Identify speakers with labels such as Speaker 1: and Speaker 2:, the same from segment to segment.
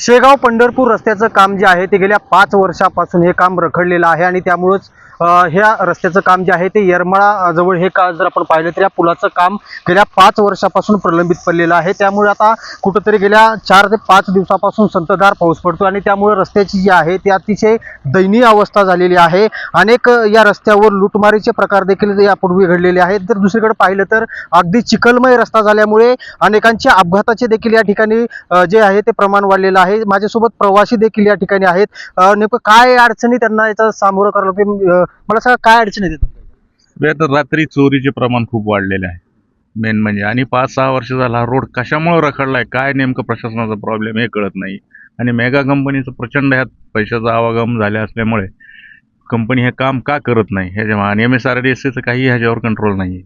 Speaker 1: शेगाव पंढरपूर रस्त्याचं काम जे आहे ते गेल्या पाच वर्षापासून हे काम रखडलेलं आहे आणि त्यामुळंच ह्या रस्त्याचं काम जे आहे ते येरमाळा जवळ हे का जर आपण पाहिलं तर या पुलाचं काम गेल्या पाच वर्षापासून प्रलंबित पडलेलं आहे. त्यामुळे आता कुठंतरी गेल्या चार ते पाच दिवसापासून संततधार पाऊस पडतो आणि त्यामुळे रस्त्याची जी आहे ती अतिशय दयनीय अवस्था झालेली आहे. अनेक या रस्त्यावर लुटमारीचे प्रकार देखील यापूर्वी घडलेले आहेत. तर दुसरीकडे पाहिलं तर अगदी चिखलमय रस्ता झाल्यामुळे अनेकांच्या अपघाताचे देखील या ठिकाणी जे आहे ते प्रमाण वाढलेलं आहे. माझ्यासोबत प्रवासी देखील या ठिकाणी आहेत. नेमकं काय अडचणी त्यांना याचा सामोरं करावं लागतं? अ, मला सांगा काय अडचणी येतात
Speaker 2: म्हणजे रात्री चोरीचे प्रमाण खूप वाढलेले आहे. मेन म्हणजे आणि पाच सहा वर्ष झाला हा रोड कशामुळे रखडलाय? काय नेमकं प्रशासनाचा प्रॉब्लेम हे कळत नाही. आणि मेगा कंपनीचं प्रचंड ह्यात पैशाचा आवागम झाले असल्यामुळे कंपनी हे काम का करत नाही? ह्याच्या आणि एम एस आर डी एसचं काही ह्याच्यावर कंट्रोल नाही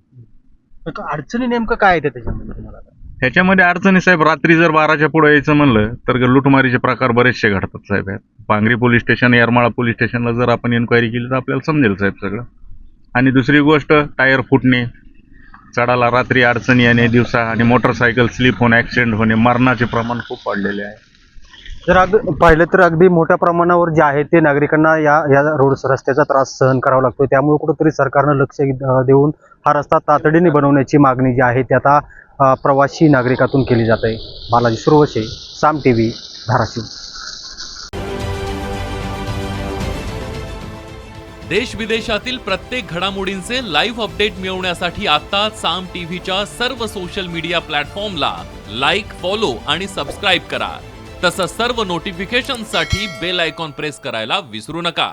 Speaker 1: अडचणी नेमकं काय येते त्याच्यामध्ये तुम्हाला?
Speaker 2: ह्याच्यामध्ये अडचणी साहेब रात्री जर बाराच्या पुढे यायचं म्हणलं तर लुटमारीचे प्रकार बरेचसे घडतात साहेब. ह्यात Pangri police station Yermala police स्टेशनला जर आपण इन्क्वायरी केली तर आपल्याला समजेल साहेब सगळं. आणि दुसरी गोष्ट टायर फुटणे चढाला रात्री अडचणी येणे दिवसा आणि मोटरसायकल स्लिप होणे ॲक्सिडेंट होणे मरणाचे प्रमाण खूप वाढलेले आहे.
Speaker 1: जर अगदी पाहिलं तर अगदी मोठ्या प्रमाणावर जे आहे ते नागरिकांना या या रोड रस्त्याचा त्रास सहन करावा लागतो. त्यामुळे कुठंतरी सरकारनं लक्ष देऊन हा रस्ता तातडीने बनवण्याची मागणी जी आहे ती आता प्रवासी नागरिकातून केली जात. आहे बालाजी सुरवसे साम टी व्ही धाराशिव.
Speaker 3: देश विदेशातील प्रत्येक घडामोडींचे लाईव्ह अपडेट मिळवण्यासाठी आता साम टीव्हीच्या सर्व सोशल मीडिया प्लॅटफॉर्मला लाईक फॉलो आणि सबस्क्राईब करा. तसंच सर्व नोटिफिकेशनसाठी बेल आयकॉन प्रेस करायला विसरू नका.